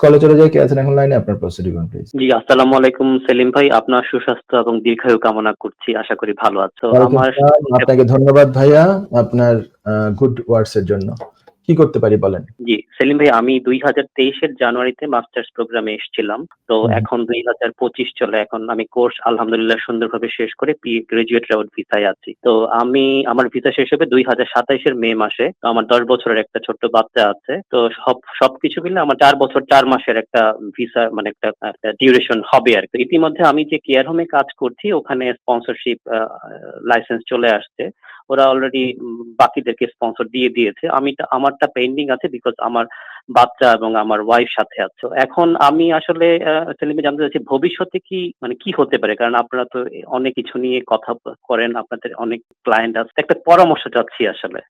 কলে চলে যাই কে আছেন এখন লাইনে? আপনার প্রস্তুতি কোন প্লিজ জি আসসালামু আলাইকুম সেলিম ভাই। আপনার সুস্বাস্থ্য এবং দীর্ঘায়ু কামনা করছি আশা করি ভালো আছো। আমার আপনাকে ধন্যবাদ ভাইয়া আপনার গুড ওয়ার্ডস এর জন্য। কি করতে পারি বলেন? জি সেলিম ভাই আমি দুই হাজার তেইশের জানুয়ারিতে মাস্টার্স প্রোগ্রামে এসেছিলাম। তো এখন দুই হাজার পঁচিশ চলে এখন আমি কোর্স আলহামদুলিল্লাহ সুন্দরভাবে শেষ করে পি গ্রাজুয়েট রাউট ভিসায় আছি। তো আমি আমার ভিসা শেষ হবে দুই হাজার সাতাইশের মে মাসে। তো আমার দশ বছরের একটা ছোট্ট বাচ্চা আছে। তো সব সবকিছু মিলে আমার চার বছর চার মাসের একটা ভিসা মানে একটা ডিউরেশন হবে আর কি। ইতিমধ্যে আমি যে কেয়ার হোমে কাজ করছি ওখানে স্পন্সরশিপ লাইসেন্স চলে আসছে। ওরা অলরেডি বাকিদেরকে স্পন্সর দিয়ে দিয়েছে। আমি আমারটা পেন্ডিং আছে বিকজ আমার বাচ্চা এবং আমার ওয়াইফ সাথে আছে। এখন আমি আসলে সেলিমে জানতে চাচ্ছি ভবিষ্যতে কি মানে কি হতে পারে? কারণ আপনারা তো অনেক কিছু নিয়ে কথা করেন, আপনাদের অনেক ক্লায়েন্ট আছে। একটা পরামর্শ চাচ্ছি আসলে।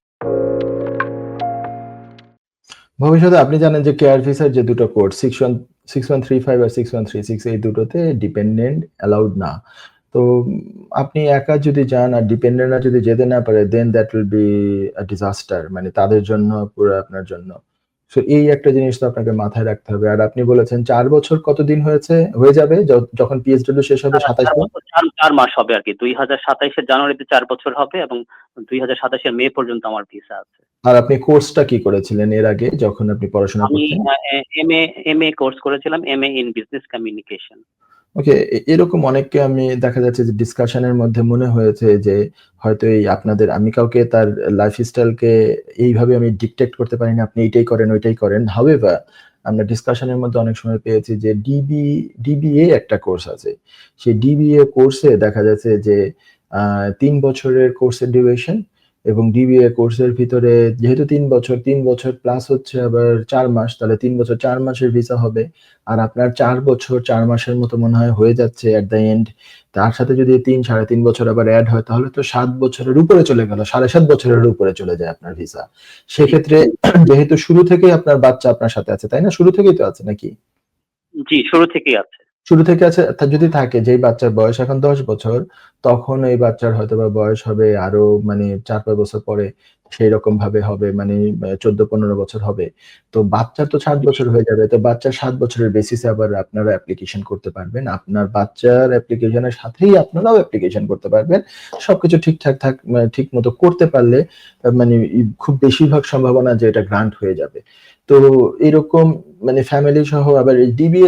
ভবিষ্যতে আপনি জানেন যে কেয়ার ভিসার যে দুটো code six one six one three five আর সিক্স ওয়ান থ্রি সিক্স এই দুটোতে ডিপেন্ডেন্ট অ্যালাউড না। তো আপনি একা যদি যান আর ডিপেন্ডেন্টরা যদি যেতে না পারে then that will be disaster মানে তাদের জন্য পুরো আপনার জন্য। সো এই একটা জিনিস তো আপনাকে মাথায় রাখতে হবে। আর আপনি বলেছেন চার বছর কতদিন হয়েছে? হয়ে যাবে যখন পিএইচডব্লিউ শেষ হবে সাতাশ? চার মাস হবে আর কি। দুই হাজার সাতাইশের জানুয়ারিতে চার বছর হবে এবং দুই হাজার সাতাশের মে পর্যন্ত আমার ভিসা আছে। আর আপনি কোর্সটা কি করেছিলেন এর আগে যখন আপনি পড়াশোনা আমি করতেন? M A M A course করেছিলাম M A in business communication okay এরকম অনেককে আমি দেখা যাচ্ছে যে ডিসকাশনের মধ্যে মনে হয়েছে যে হয়তো এই আপনাদের, আমি কাউকে তার লাইফস্টাইলকে এইভাবে আমি ডিকটেক্ট করতে পারি না, আপনি এইটাই করেন, ওইটাই করেন। হাউএভার আমরা ডিসকাশনের মধ্যে অনেক সময় পেয়েছি যে ডিবি ডিবিএ একটা কোর্স আছে। সেই ডিবিএ কোর্সে দেখা যাচ্ছে যে তিন বছরের কোর্সের ডিউরেশন এবং ডিবিএ কোর্সের ভিতরে যেহেতু তিন বছর তিন বছর প্লাস হচ্ছে আবার চার মাস, তাহলে তিন বছর চার মাসের ভিসা হবে। আর আপনার চার বছর, চার মাসের মতো মনে হয় হয়ে যাচ্ছে এট দ্য এন্ড তার সাথে যদি তিন, সাড়ে তিন বছর আবার অ্যাড হয়, তাহলে তো সাত বছরের উপরে চলে গেল, সাড়ে সাত বছরের উপরে চলে যায় আপনার ভিসা সেক্ষেত্রে যেহেতু শুরু থেকেই আপনার বাচ্চা আপনার সাথে আছে, তাই না? শুরু থেকেই তো আছে নাকি? জি, শুরু থেকেই আছে। শুরু থেকে আছে যদি থাকে, যেই বাচ্চার বয়স এখন দশ বছর, তখন এই বাচ্চার হয়তো বা বয়স হবে আরও মানে চার, পাঁচ বছর পরে সেই রকম ভাবে হবে মানে চোদ্দ, পনেরো বছর হবে। তো বাচ্চার তো সাত বছর হয়ে যাবে, তো বাচ্চার সাত বছরের বেসিসে আবার আপনারা অ্যাপ্লিকেশন করতে পারবেন। আপনার বাচ্চার অ্যাপ্লিকেশনের সাথেই আপনারাও অ্যাপ্লিকেশন করতে পারবেন। সবকিছু ঠিকঠাক থাক মানে ঠিক মতো করতে পারলে মানে খুব বেশিরভাগ সম্ভাবনা যে এটা গ্রান্ট হয়ে যাবে। তো এরকম মানে ফ্যামিলি সহ আবার এই ডিবি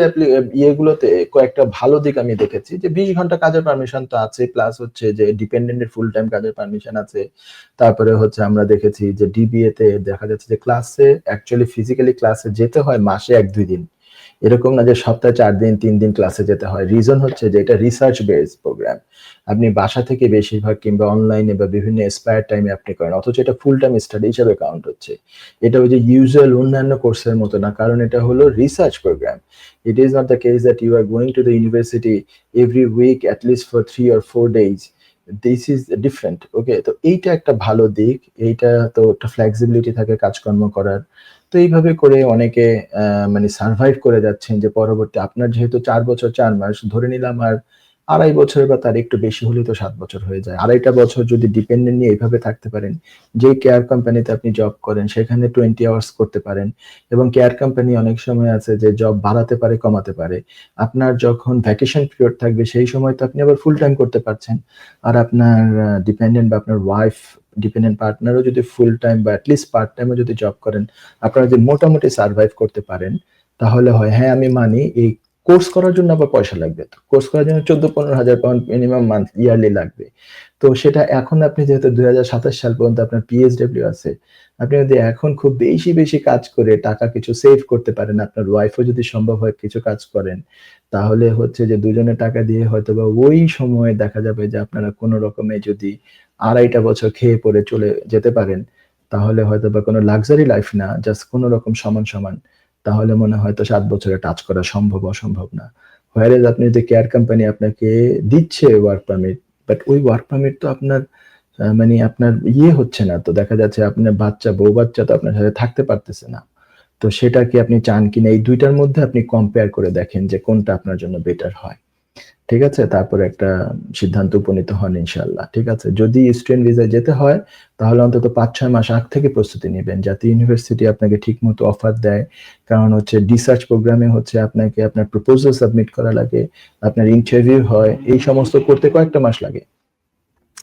ইয়েগুলোতে কয়েকটা ভালো দিক আমি দেখেছি যে বিশ ঘণ্টা কাজের পারমিশন তো আছে প্লাস হচ্ছে যে ডিপেন্ডেন্টের ফুল টাইম কাজের পারমিশন আছে। তারপরে হচ্ছে আমরা দেখেছি যে ডিবিএ তে দেখা যাচ্ছে যে ক্লাসে অ্যাকচুয়ালি ফিজিক্যালি ক্লাসে যেতে হয় মাসে এক দুই দিন। এরকম না যে সপ্তাহে চার দিন, তিন দিন ক্লাসে যেতে হয়। রিজন হচ্ছে যে এটা রিসার্চ বেসড প্রোগ্রাম আপনি বাসা থেকে বেশিরভাগ কিংবা অনলাইনে বা বিভিন্ন স্পায়ার টাইমে আপনি করেন, অথচ এটা ফুল টাইম স্টাডি হিসাবে কাউন্ট হচ্ছে। এটা ওই যে ইউজুয়াল অন্যান্য কোর্সের মতো না, কারণ এটা হলো research programme it is not the case that you are going to the university every week at least for three or four days this is different okay তো এইটা একটা ভালো দিক, এইটা তো একটা ফ্লেক্সিবিলিটি থাকে কাজকর্ম করার। তো এইভাবে করে অনেকে মানে সার্ভাইভ করে যাচ্ছেন যে পরবর্তী আপনার যেহেতু চার বছর, চার মাস ধরে নিলাম আর আড়াই বছর বা তার একটু বেশি হলে তো সাত বছর হয়ে যায়। আড়াইটা বছর যদি ডিপেন্ডেন্ট নিয়ে এইভাবে থাকতে পারেন, যে কেয়ার কোম্পানিতে আপনি জব করেন, সেখানে টোয়েন্টি আওয়ার্স করতে পারেন এবং কেয়ার কোম্পানি অনেক সময় আছে যে জব বাড়াতে পারে, কমাতে পারে। আপনার যখন ভ্যাকেশন পিরিয়ড থাকবে, সেই সময় তো আপনি আবার ফুল টাইম করতে পারছেন। আর আপনার ডিপেন্ডেন্ট বা আপনার ওয়াইফ ডিপেন্ডেন্ট পার্টনারও যদি ফুল টাইম বা অ্যাটলিস্ট পার্ট টাইমও যদি জব করেন, আপনারা যদি মোটামুটি সার্ভাইভ করতে পারেন, তাহলে হয় হ্যাঁ আমি মানি, এই কোর্স করার জন্য আবার পয়সা লাগবে তো। কোর্স করার জন্য চোদ্দ, পনেরো হাজার পাউন্ড মিনিমাম মান্থ ইয়ারলি লাগবে। তো সেটা এখন আপনি যেহেতু দুই হাজার সাতাশ সাল পর্যন্ত আপনার পিএইচডব্লিউ আছে, আপনি যদি এখন খুব বেশি বেশি কাজ করে টাকা কিছু সেভ করতে পারেন, আপনার ওয়াইফও যদি সম্ভব হয় কিছু কাজ করেন, তাহলে হচ্ছে যে দুজনে টাকা দিয়ে হয়তো বা ওই সময়ে দেখা যাবে যে আপনারা কোনো রকমে যদি আড়াইটা বছর খেয়ে পরে চলে যেতে পারেন, তাহলে হয়তো বা কোনো লাক্সারি লাইফ না জাস্ট কোনো রকম সমান সমান তাহলে মনে হয় তো সাত বছরে টাচ করা সম্ভব, অসম্ভব না। হোয়ারেজ আপনি যে কেয়ার কোম্পানি আপনাকে দিচ্ছে ওয়ার্ক পারমিট বাট ওই ওয়ার্ক পারমিট তো আপনার মানে আপনার ইয়ে হচ্ছে না। তো দেখা যাচ্ছে আপনার বাচ্চা, বউ বাচ্চা তো আপনার সাথে থাকতে পারতেছে না। তো সেটা কি আপনি চান কিনা? এই দুইটার মধ্যে আপনি কম্পেয়ার করে দেখেন যে কোনটা আপনার জন্য বেটার হয়। ঠিক আছে? তারপরে একটা সিদ্ধান্ত উপনীত হন ইনশাআল্লাহ। ঠিক আছে? যদি স্টুডেন্ট ভিসায় যেতে হয় তাহলে অন্তত ৫-৬ মাস আগ থেকে প্রস্তুতি নিবেন। যাতে ইউনিভার্সিটি আপনাকে ঠিকমতো অফার দেয়। কারণ হচ্ছে ডিসার্চ প্রোগ্রামে হচ্ছে আপনাকে আপনার প্রপোজাল সাবমিট করা লাগে, আপনার ইন্টারভিউ হয়। এই সমস্ত করতে কয়েকটা মাস লাগে।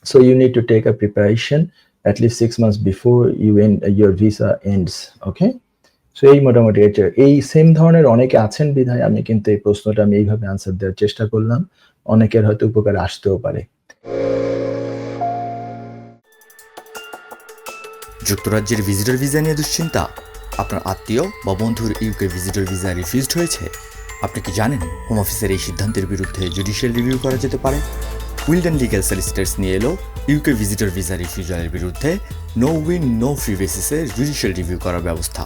So you need to take a preparation at least 6 months before you end your visa ends. Okay? So এই মোটামুটি এই সেম ধরনের অনেকে আছেন বিধায় আমি কিন্তু এই প্রশ্নটা আমি এইভাবে আনসার দেওয়ার চেষ্টা করলাম। অনেকের হয়তো উপকারে আসতেও পারে। যুক্তরাজ্যের ভিজিটর ভিসা নিয়ে দুশ্চিন্তা? আপনার আত্মীয় বা বন্ধুর ইউকে ভিজিটর ভিসা রিফিউজড হয়েছে? আপনি কি জানেন হোম অফিসের এই সিদ্ধান্তের বিরুদ্ধে জুডিশিয়াল রিভিউ করা যেতে পারে? উইলডেন লিগ্যাল সলিসিটার্স নিয়ে এলো ইউকে ভিজিটর ভিসা রিফিউজালের বিরুদ্ধে নো উইন নো ফি বেসিসে জুডিশিয়াল রিভিউ করার ব্যবস্থা।